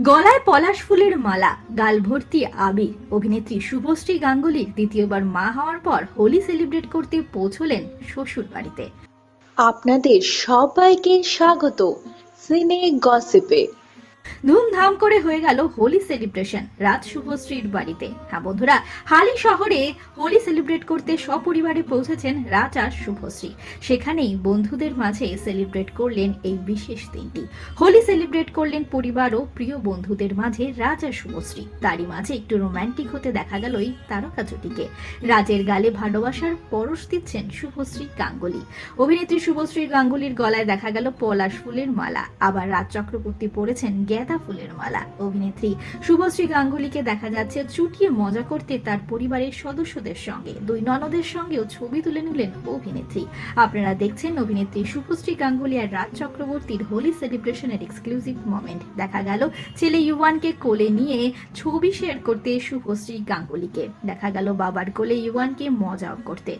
গলায় পলাশ ফুলের মালা, গাল ভর্তি আবির অভিনেত্রী শুভশ্রী গাঙ্গুলি দ্বিতীয়বার মা হওয়ার পর হোলি সেলিব্রেট করতে পৌঁছলেন শ্বশুর বাড়িতে। আপনাদের সবাইকে স্বাগত। সিনে গসিপে। ধুমধাম করে হয়ে গেল হোলি সেলিব্রেশন। রাত শুভশ্রীর বাড়িতে। হ্যাঁ বন্ধুরা, হালি শহরে হোলি সেলিব্রেট করতে সপরিবারে পৌঁছেছেন রাজ শুভশ্রী সেখানেই বন্ধুদের মাঝে সেলিব্রেট করলেন এই বিশেষ দিনটি। হোলি সেলিব্রেট করলেন পরিবার ও প্রিয় বন্ধুদের মাঝে রাজ শুভশ্রী তারই মাঝে একটু রোমান্টিক হতে দেখা গেল এই তারকা জুটিকে। রাজের গালে ভালোবাসার পরশ দিচ্ছেন শুভশ্রী গাঙ্গুলি। অভিনেত্রী শুভশ্রী গাঙ্গুলির গলায় দেখা গেল পলাশ ফুলের মালা। আবার রাজ চক্রবর্তী পরেছেন গেঁদা ফুলের মালা। অভিনেত্রী শুভশ্রী গাঙ্গুলিকে দেখা যাচ্ছে চুটিয়ে মজা করতে তার পরিবারের সদস্যদের সঙ্গে। দুই ননদের সঙ্গেও ছবি তুলে নিলেন অভিনেত্রী। আপনারা দেখছেন অভিনেত্রী শুভশ্রী গাঙ্গুলি আর রাজ চক্রবর্তীর হোলি সেলিব্রেশনের এক্সক্লুসিভ মোমেন্ট। দেখা গেল ছেলে ইউয়ানকে কোলে নিয়ে ছবি শেয়ার করতে শুভশ্রী গাঙ্গুলিকে। দেখা গেল বাবার কোলে ইউয়ানকে মজাও করতে।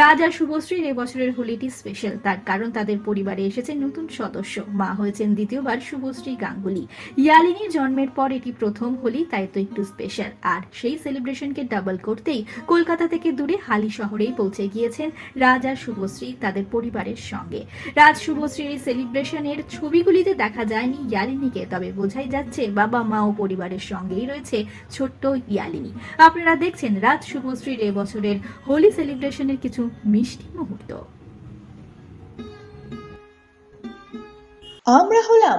রাজ শুভশ্রীর এবছরের হোলিটি স্পেশাল। তার কারণ তাদের পরিবারে এসেছে নতুন সদস্য। মা হয়েছেন দ্বিতীয়বার শুভশ্রী গাঙ্গুলি। ইয়ালিনীর জন্মের পর এটি প্রথম হোলি, তাই তো একটু স্পেশাল আর সেই সেলিব্রেশনকে ডাবল করতেই কলকাতা থেকে দূরে হালি শহরেই পৌঁছে গিয়েছেন রাজ আর শুভশ্রী তাদের পরিবারের সঙ্গে। রাজ শুভশ্রীর সেলিব্রেশনের ছবিগুলিতে দেখা যায়নি ইয়ালিনীকে, তবে বোঝাই যাচ্ছে বাবা, মা ও পরিবারের সঙ্গেই রয়েছে ছোট্ট ইয়ালিনী। আপনারা দেখছেন রাজ শুভশ্রীর এবছরের হোলি সেলিব্রেশনের কিছু মিষ্টি মুহূর্ত। আমরা হলাম